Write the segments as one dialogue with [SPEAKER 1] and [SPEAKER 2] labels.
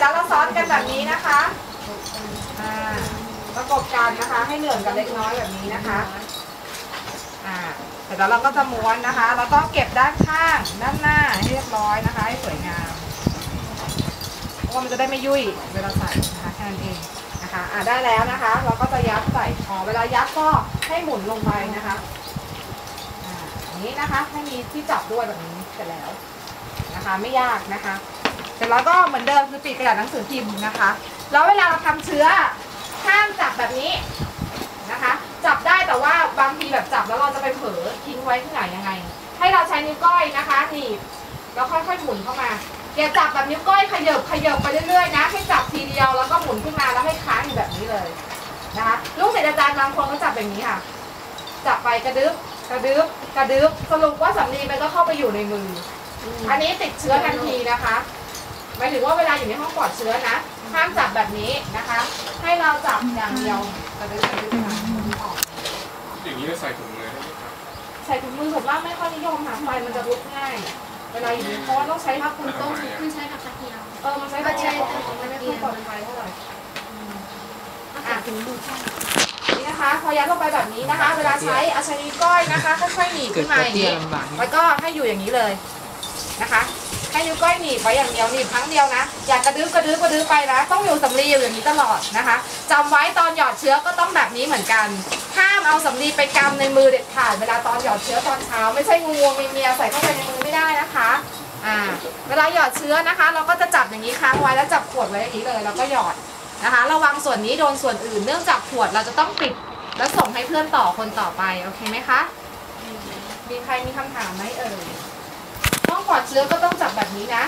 [SPEAKER 1] แล้วเราซ้อนกันแบบนี้นะคะอ่าประกบกันนะคะ ให้เหลื่อมกันเล็กน้อยแบบนี้นะคะอ่าเสร็จแล้วเราก็จะม้วนนะคะ แล้วก็เก็บด้านข้างด้านหน้าให้เรียบร้อยนะคะ ให้สวยงามเพราะว่ามันจะได้ไม่ยุ่ยเวลาใส่นะคะแค่นั้นเองนะคะอ่าได้แล้วนะคะ เราก็จะยัดใส่พอเวลายัดก็ให้หมุนลงไปนะคะอ่าอย่างนี้นะคะให้มีที่จับด้วยแบบนี้เสร็จแล้วนะคะ ไม่ยากนะคะ สร็จแล้วก็เหมือนเดิมคือปิดกระดาษหนังสือพิมพ์นะคะ แล้วเวลาเราทำเชื้อห้ามจับแบบนี้นะคะ จับได้แต่ว่าบางทีแบบจับแล้วเราจะไปเผลอทิ้งไว้ที่ไหนยังไง ให้เราใช้นิ้วก้อยนะคะหนีบแล้วค่อยๆหมุนเข้ามาอย่าจับแบบนิ้วก้อยขยับขยับไปเรื่อยๆนะให้จับทีเดียวแล้วก็หมุนขึ้นมาแล้วให้ค้างอยู่แบบนี้เลยนะคะลูกศิษย์อาจารย์บางคนก็จับแบบนี้ค่ะ จับไปกระดึบกระดึบกระดึบสรุปว่าสำลีมันก็เข้าไปอยู่ในมือ อันนี้ติดเชื้อทันทีนะคะ หมายถึงว่าเวลาอยู่ในห้องปลอดเชื้อนะ ห้ามจับแบบนี้นะคะ ให้เราจับอย่างเดียวกระดึ๊บกระดึ๊บค่ะออก
[SPEAKER 2] อย่างนี้จะใส่ถุงมือได้ไหมครับ
[SPEAKER 1] ใส่ถุงมือผมว่าไม่ค่อยนิยมค่ะไฟมันจะลุกง่าย เวลาอยู่ในเพราะว่าต้องใช้ถ้าคุณต้ม
[SPEAKER 3] คือใช้กับกระเทียม
[SPEAKER 1] เออมันใช้กระเทียมมันไม่ค่อยปลอดภัยเท่าไหร่
[SPEAKER 3] อะถึงดูแค่
[SPEAKER 1] นี่นะคะพอยัดลงไปแบบนี้นะคะ เวลาใช้เอาใช้นิ้วก้อยนะคะค่อยๆหนีบขึ้นมาอย่างนี้แล้วก็ให้อยู่อย่างนี้เลย นะคะให้นิ้วก้อยหนีบไว้อย่างเดียวหนีบครั้งเดียวนะ อย่ากระดึ๊บกระดึ๊บกระดึ๊บไปนะ ต้องอยู่สำลีอยู่อย่างนี้ตลอดนะคะจำไว้ตอนหยอดเชื้อก็ต้องแบบนี้เหมือนกัน ห้ามเอาสำลีไปกำในมือเด็ดขาดเวลาตอนหยอดเชื้อตอนเช้า ไม่ใช่งูงูเมียใส่เข้าไปในมือไม่ได้นะคะอ่าเวลาหยอดเชื้อนะคะ เราก็จะจับอย่างนี้ค้างไว้แล้วจับขวดไว้อย่างนี้เลยแล้วก็หยอดนะคะ ระวังส่วนนี้โดนส่วนอื่น เนื่องจากขวดเราจะต้องปิด แล้วส่งให้เพื่อนต่อคนต่อไปโอเคไหมคะ มีใครมีคำถามไหมเอ่ย ปลอดเชื้อก็ต้องจับแบบนี้นะ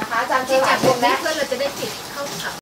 [SPEAKER 1] นะคะอาจารย์เจ
[SPEAKER 3] ที่
[SPEAKER 1] อห
[SPEAKER 3] จั
[SPEAKER 1] ลา
[SPEAKER 3] บ
[SPEAKER 1] ยคน
[SPEAKER 3] นี้
[SPEAKER 1] แล้ว
[SPEAKER 3] เพื่อเราจะได้ติดเข้ากับ